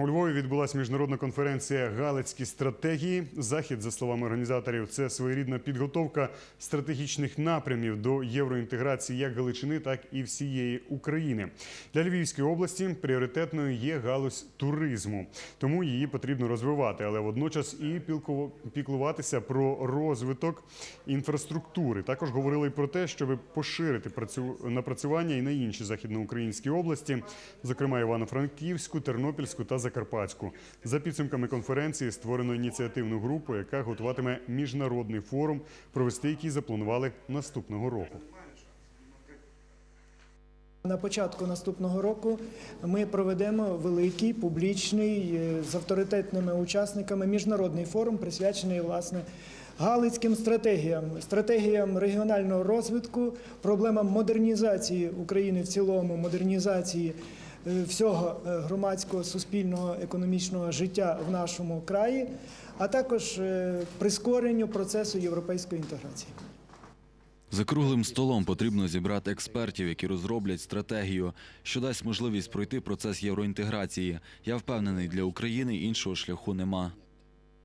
У Львові відбулася міжнародна конференція Галицькі стратегії. Захід, за словами організаторів, це своєрідна підготовка стратегічних напрямів до євроінтеграції як Галичини, так і всієї України. Для Львівської області пріоритетною є галузь туризму, тому її потрібно розвивати, але водночас і піклуватися про розвиток інфраструктури. Також говорили про те, щоб поширити працю- напрацювання і на інші західноукраїнські області, зокрема Івано-Франківську, Тернопільську та Закарпатську. За підсумками конференції створено ініціативну групу, яка готуватиме міжнародний форум, провести який запланували наступного року. На початку наступного року ми проведемо великий публічний е, з авторитетними учасниками міжнародний форум, присвячений власне галицьким стратегіям, стратегіям регіонального розвитку, проблемам модернізації України в цілому, модернізації всього е, громадського, суспільного, економічного життя в нашому краї, а також е, прискоренню процесу європейської інтеграції. За круглим столом потрібно зібрати експертів, які розроблять стратегію, що дасть можливість пройти процес євроінтеграції. Я впевнений, для України іншого шляху нема.